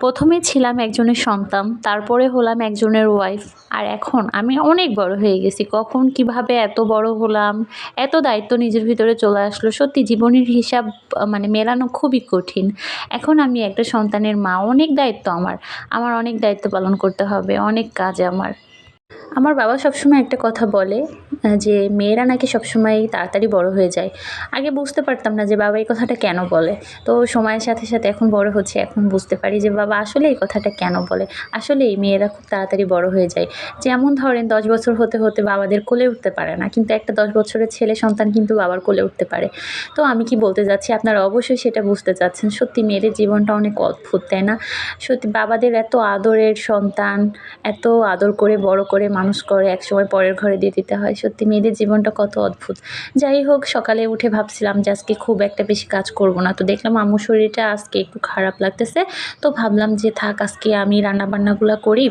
প্রথমে ছিলাম একজনের সন্তান, তারপরে হলাম একজনের ওয়াইফ আর এখন আমি অনেক বড় হয়ে গেছি, কখন কীভাবে এত বড় হলাম, এত দায়িত্ব নিজের ভিতরে চলে আসলো। সত্যি জীবনের হিসাব মানে মেলানো খুবই কঠিন। এখন আমি একটা সন্তানের মা, অনেক দায়িত্ব আমার। আমার অনেক দায়িত্ব পালন করতে হবে, অনেক কাজ আমার। আমার বাবা সবসময় একটা কথা বলে যে মেয়েরা নাকি সবসময় তাড়াতাড়ি বড় হয়ে যায়। আগে বুঝতে পারতাম না যে বাবা এই কথাটা কেন বলে। তো সময়ের সাথে সাথে এখন বড় হচ্ছে, এখন বুঝতে পারি যে বাবা আসলে এই কথাটা কেন বলে। আসলে এই মেয়েরা খুব তাড়াতাড়ি বড় হয়ে যায়। যেমন ধরেন দশ বছর হতে হতে বাবাদের কোলে উঠতে পারে না, কিন্তু একটা দশ বছরের ছেলে সন্তান কিন্তু বাবার কোলে উঠতে পারে। তো আমি কি বলতে যাচ্ছি আপনারা অবশ্যই সেটা বুঝতে চাচ্ছেন। সত্যি মেয়েদের জীবনটা অনেক অদ্ভুত, তাই না? সত্যি বাবাদের এত আদরের সন্তান, এত আদর করে, বড় করে মানুষ করে, একসময় পরের ঘরে দিয়ে দিতে হয়। সত্যি মেয়েদের জীবনটা কত অদ্ভুত। যাই হোক, সকালে উঠে ভাবছিলাম যে আজকে খুব একটা বেশি কাজ করব না। তো দেখলাম আম্মুর শরীরটা আজকে একটু খারাপ লাগতেছে। তো ভাবলাম যে থাক, আজকে আমি রান্না বান্নাগুলো করি।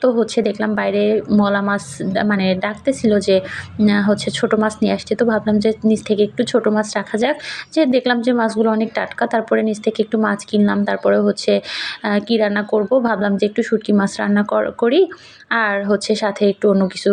তো হচ্ছে দেখলাম বাইরে মলা মাছ মানে ডাকতেছিল যে হচ্ছে ছোট মাছ নিয়ে আসছে। তো ভাবলাম যে নিচ থেকে একটু ছোট মাছ রাখা যাক। যে দেখলাম যে মাছগুলো অনেক টাটকা, তারপরে নিচ থেকে একটু মাছ কিনলাম। তারপরে হচ্ছে কী রান্না করব? ভাবলাম যে একটু শুটকি মাছ রান্না করি আর হচ্ছে সাথে একটু অন্য কিছু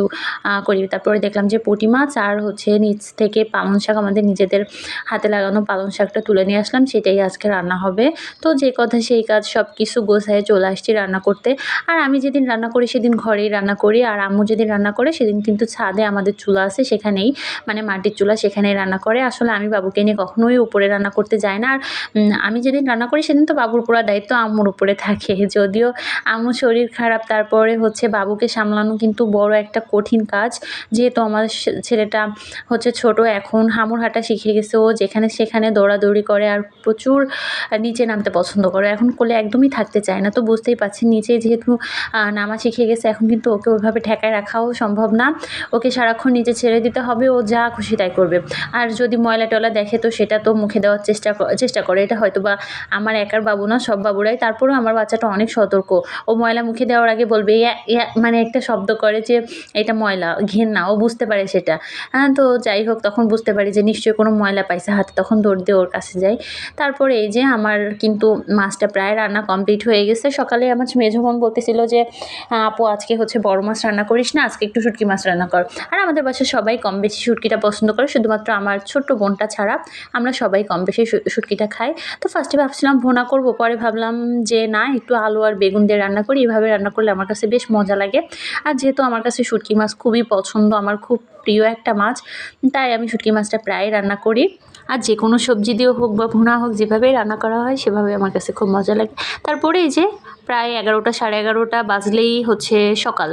করি। তারপরে দেখলাম যে পুঁটি মাছ আর হচ্ছে নিচ থেকে পালং শাক আমাদের নিজেদের হাতে লাগানো পালং শাকটা তুলে নিয়ে আসলাম, সেটাই আজকে রান্না হবে। তো যে কথা সেই কাজ সব কিছু গোছায় চলে আসছি রান্না করতে। আর আমি যেদিন রান্না করি সেদিন ঘরেই রান্না করি, আর আম্মু যেদিন রান্না করে সেদিন কিন্তু ছাদে আমাদের চুলা আছে, সেখানেই মানে মাটির চুলা সেখানেই রান্না করে। আসলে আমি বাবুকে নিয়ে কখনোই উপরে রান্না করতে যাই না, আর আমি যেদিন রান্না করি সেদিন তো বাবুর পুরো দায়িত্ব আম্মুর উপরে থাকে। যদিও আম্মুর শরীর খারাপ, তারপরে হচ্ছে বাবুকে সামলানো কিন্তু বড় একটা কঠিন কাজ, যেহেতু আমার ছে- ছেলেটা হচ্ছে ছোট, এখন হামুর হাঁটা শিখে গেছে। ও যেখানে সেখানে দৌড়াদৌড়ি করে আর প্রচুর নিচে নামতে পছন্দ করে। এখন কোলে একদমই থাকতে চায় না। তো বুঝতেই পারছি নিচে যেহেতু নামা শিখে গেছে, এখন কিন্তু ওকে ওইভাবে ঠেকায় রাখাও সম্ভব না। ওকে সারাক্ষণ নিচে ছেড়ে দিতে হবে, ও যা খুশি তাই করবে। আর যদি ময়লা টয়লা দেখে, তো সেটা তো মুখে দেওয়ার চেষ্টা চেষ্টা করে। এটা হয়তো বা আমার একার বাবু না, সব বাবুরাই। তারপরেও আমার বাচ্চাটা অনেক সতর্ক। ও ময়লা মুখে দেওয়ার আগে বলবে মানে একটা শব্দ করে যে, এটা ময়লা ঘেন না ও বুঝতে পারে সেটা। হ্যাঁ তো যাই হোক, তখন বুঝতে পারি যে নিশ্চয়ই কোনো ময়লা পাইছে হাতে, তখন দৌড় দিয়ে ওর কাছে যাই। তারপরে এই যে আমার কিন্তু মাছটা প্রায় রান্না কমপ্লিট হয়ে গেছে। সকালে আমার মেঝো বোন বলতেছিল যে আপু, আজকে হচ্ছে বড় মাছ রান্না করিস না, আজকে একটু শুটকি মাছ রান্না কর। আর আমাদের বাসায় সবাই কম বেশি শুটকিটা পছন্দ করে, শুধুমাত্র আমার ছোট্ট বোনটা ছাড়া আমরা সবাই কম বেশি শুটকিটা খাই। তো ফার্স্টে ভাবছিলাম ভোনা করব, পরে ভাবলাম যে, না, একটু আলু আর বেগুন দিয়ে রান্না করি। এভাবে রান্না করলে আমার কাছে বেশ মজা লাগে। আর যেহেতু আমার কাছে শুটকি মাছ খুবই পছন্দ, আমার খুব প্রিয় একটা মাছ, তাই আমি শুটকি মাছটা প্রায় রান্না করি। আর যে কোনো সবজি দিয়েও হোক বা ভুনা হোক যেভাবেই রান্না করা হয়, সেভাবে আমার কাছে খুব মজা লাগে। তারপরে এই যে প্রায় এগারোটা, সাড়ে এগারোটা বাজলেই হচ্ছে সকাল।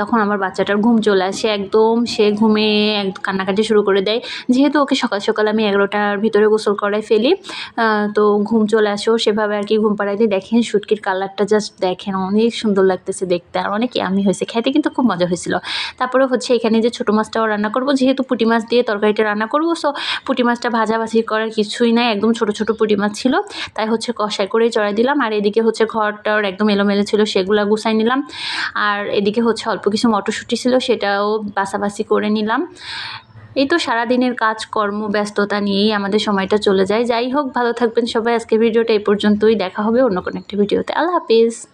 তখন আমার বাচ্চাটার ঘুম চলে আসে একদম। সে ঘুমে এক কান্নাকাটি শুরু করে দেয়। যেহেতু ওকে সকাল সকাল আমি এগারোটার ভিতরে গোসল করাই ফেলি তো ঘুম চলে আসো সেভাবে আর কি ঘুম পাড়াই দিয়ে। দেখেন শুটকির কালারটা জাস্ট দেখেন, অনেক সুন্দর লাগতেছে দেখতে। আর অনেক আমি হয়েছে। খেতে কিন্তু খুব মজা হয়েছিল। তারপরে হচ্ছে এখানে যে ছোটো মাছটাও রান্না করব। যেহেতু পুঁটি মাছ দিয়ে তরকারিটা রান্না করব সো পুঁটি মাছটা ভাজাভাজি করার কিছুই নাই। একদম ছোট ছোট পুঁটি মাছ ছিল। তাই হচ্ছে কষাই করেই চড়াই দিলাম। আর এদিকে হচ্ছে ঘরটার একদম এলোমেলো ছিল, সেগুলো গুছাই নিলাম। আর এদিকে হচ্ছে অল্প কিছু মটরশুঁটি ছিল, সেটাও বাছাবাছি করে নিলাম। এই তো সারাদিনের কাজকর্ম, ব্যস্ততা নিয়েই আমাদের সময়টা চলে যায়। যাই হোক, ভালো থাকবেন সবাই। আজকে ভিডিওটা এই পর্যন্তই। দেখা হবে অন্য কোনো একটা ভিডিওতে। আল্লাহ হাফিজ।